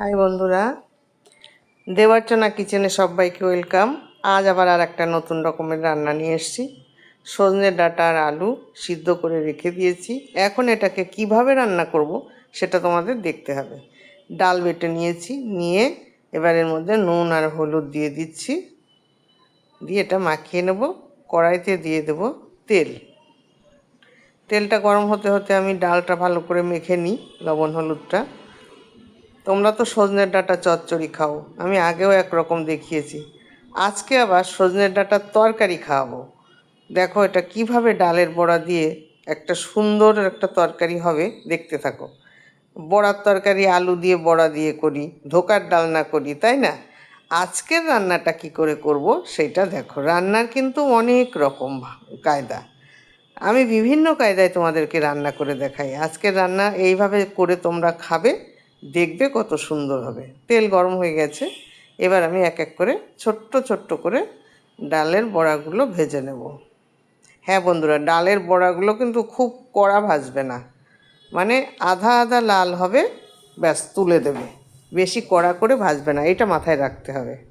High বন্ধুরা, দেবার্চনা কিচেনে সবাইকে ওয়েলকাম। আজ আবার আর একটা নতুন রকমের রান্না নিয়ে এসেছি। সজনে ডাঁটা আর আলু সিদ্ধ করে রেখে দিয়েছি। এখন এটাকে কীভাবে রান্না করব সেটা তোমাদের দেখতে হবে। ডাল বেটে নিয়েছি, নিয়ে এবার এর মধ্যে নুন আর হলুদ দিয়ে দিচ্ছি। দিয়ে এটা মাখিয়ে নেব, কড়াইতে দিয়ে দেব তেল। তেলটা গরম হতে হতে আমি ডালটা ভালো করে মেখে নিই, লবণ হলুদটা। তোমরা তো সজনের ডাঁটা চচ্চড়ি খাও। আমি আগেও একরকম দেখিয়েছি। আজকে আবার সজনের ডাঁটার তরকারি খাওয়াবো। দেখো এটা কীভাবে ডালের বড়া দিয়ে একটা সুন্দর একটা তরকারি হবে, দেখতে থাকো। বড়ার তরকারি, আলু দিয়ে বড়া দিয়ে করি, ধোকার ডালনা করি, তাই না? আজকের রান্নাটা কি করে করব সেটা দেখো। রান্নার কিন্তু অনেক রকম কায়দা। আমি বিভিন্ন কায়দায় তোমাদেরকে রান্না করে দেখাই। আজকের রান্না এইভাবে করে তোমরা খাবে। দেখবে কত সুন্দর হবে। তেল গরম হয়ে গেছে, এবার আমি এক এক করে ছোট্ট ছোট্ট করে ডালের বড়াগুলো ভেজে নেব। হ্যাঁ বন্ধুরা, ডালের বড়াগুলো কিন্তু খুব কড়া ভাজবে না। মানে আধা আধা লাল হবে, ব্যাস তুলে দেবে। বেশি কড়া করে ভাজবে না, এটা মাথায় রাখতে হবে।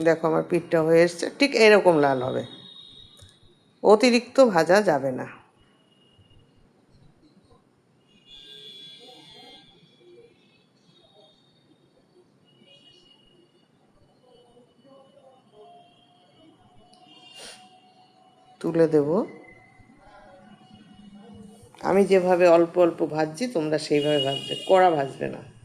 দেখো আমার পিঠটা হয়ে এসছে, ঠিক এরকম লাল হবে। অতিরিক্ত ভাজা যাবে না। তুলে দেব। আমি যেভাবে অল্প অল্প ভাজছি, তোমরা সেইভাবে ভাজবে, কড়া ভাজবে না।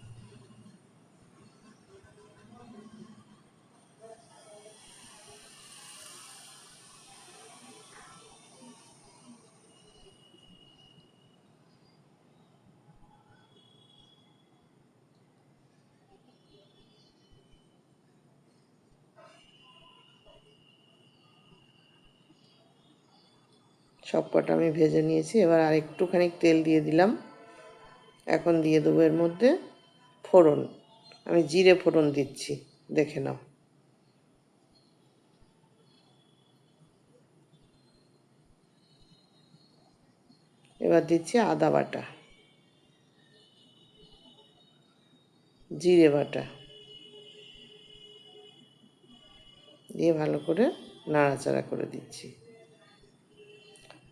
সব কটা আমি ভেজে নিয়েছি। এবার আর একটুখানি তেল দিয়ে দিলাম। এখন দিয়ে দেবো এর মধ্যে ফোড়ন। আমি জিরে ফোড়ন দিচ্ছি, দেখে নাও। এবার দিচ্ছি আদা বাটা, জিরে বাটা। দিয়ে ভালো করে নাড়াচাড়া করে দিচ্ছি।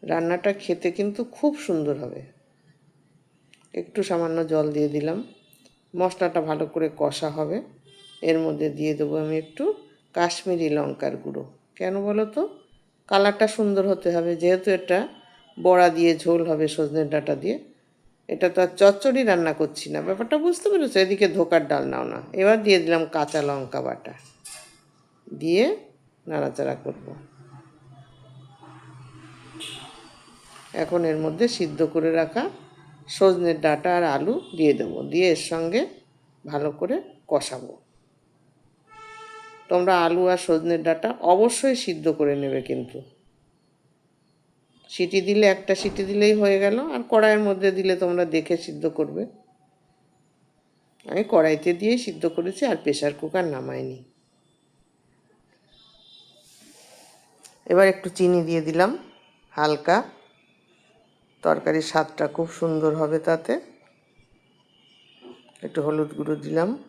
রান্নাটা খেতে কিন্তু খুব সুন্দর হবে। একটু সামান্য জল দিয়ে দিলাম। মশলাটা ভালো করে কষা হবে। এর মধ্যে দিয়ে দেবো আমি একটু কাশ্মীরি লঙ্কার গুঁড়ো। কেন বলো তো? কালারটা সুন্দর হতে হবে। যেহেতু এটা বড়া দিয়ে ঝোল হবে সজনের ডাঁটা দিয়ে, এটা তো আর চচ্চড়ি রান্না করছি না। ব্যাপারটা বুঝতে পেরেছ? এদিকে ধোকার ডাল নাও না। এবার দিয়ে দিলাম কাঁচা লঙ্কা বাটা। দিয়ে নাড়াচাড়া করব। এখন এর মধ্যে সিদ্ধ করে রাখা সজনের ডাটা আর আলু দিয়ে দেবো। দিয়ে এর সঙ্গে ভালো করে কষাবো। তোমরা আলু আর সজনের ডাটা অবশ্যই সিদ্ধ করে নেবে কিন্তু। সিটি দিলে একটা সিটি দিলেই হয়ে গেল। আর কড়াইয়ের মধ্যে দিলে তোমরা দেখে সিদ্ধ করবে। আমি কড়াইতে দিয়েই সিদ্ধ করেছি আর প্রেশার কুকার নামাইনি। এবার একটু চিনি দিয়ে দিলাম, হালকা। তরকারির স্বাদটা খুব সুন্দর হবে তাতে। একটু হলুদ গুঁড়ো দিলাম।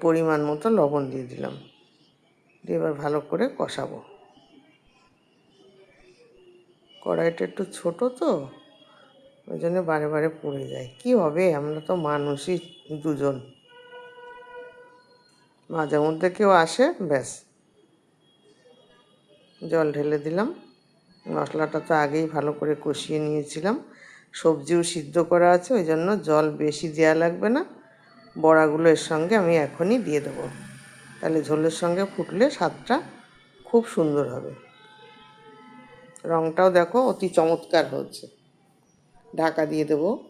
পরিমাণ মতো লবণ দিয়ে দিলাম। দিয়ে এবার ভালো করে কষাবো। কড়াইটা একটু ছোট তো, ওই জন্য বারে বারে পড়ে যায়। কি হবে? আমরা তো মানুষই দুজন। মাঝে মধ্যে কেউ আসে, ব্যাস। জল ঢেলে দিলাম। মশলাটা তো আগেই ভালো করে কষিয়ে নিয়েছিলাম। সবজিও সিদ্ধ করা আছে, ওই জন্য জল বেশি দেওয়া লাগবে না। বড়াগুলো এর সঙ্গে আমি এখনই দিয়ে দেবো। তাহলে ঝোলের সঙ্গে ফুটলে স্বাদটা খুব সুন্দর হবে। রঙটাও দেখো অতি চমৎকার হচ্ছে। ঢাকা দিয়ে দেবো।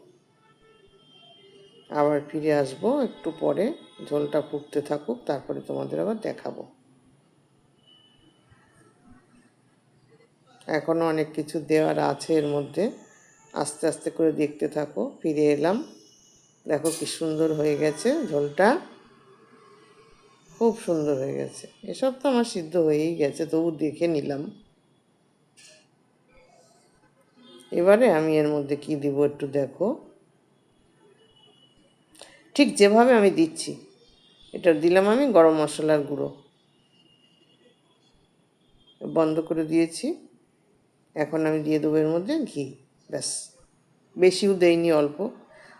আবার ফিরে আসব, একটু পরে ঝোলটা ফুটতে থাকুক, তারপরে তোমাদের আবার দেখাবো। এখনও অনেক কিছু দেওয়ার আছে এর মধ্যে। আস্তে আস্তে করে দেখতে থাকো, ফিরে এলাম। দেখো কি সুন্দর হয়ে গেছে ঝোলটা খুব সুন্দর হয়ে গেছে। এসব তো আমার সিদ্ধ হয়েই গেছে, তবু দেখে নিলাম। এবারে আমি এর মধ্যে কি দিব একটু দেখো। ঠিক যেভাবে আমি দিচ্ছি, এটা দিলাম আমি গরম মশলার গুঁড়ো। বন্ধ করে দিয়েছি। এখন আমি দিয়ে দেবো এর মধ্যে ঘি, ব্যাস। বেশিও দেইনি, অল্প।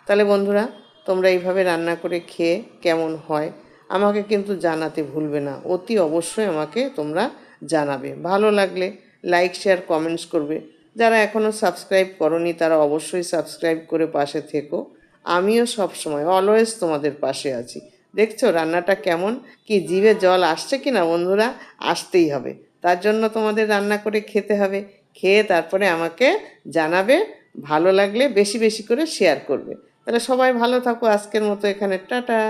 তাহলে বন্ধুরা, তোমরা এইভাবে রান্না করে খেয়ে কেমন হয়, আমাকে কিন্তু জানাতে ভুলবে না। অতি অবশ্যই আমাকে তোমরা জানাবে। ভালো লাগলে লাইক শেয়ার কমেন্টস করবে। যারা এখনও সাবস্ক্রাইব করনি, তারা অবশ্যই সাবস্ক্রাইব করে পাশে থেকো। আমিও সব সময় অলওয়েজ তোমাদের পাশে আছি। দেখছ রান্নাটা কেমন? কি জিভে জল আসছে কি না বন্ধুরা? আসতেই হবে। তার জন্য তোমাদের রান্না করে খেতে হবে। খেয়ে তারপরে আমাকে জানাবে, ভালো লাগলে বেশি বেশি করে শেয়ার করবে। তাহলে সবাই ভালো থাকো, আজকের মতো এখানে, টাটা।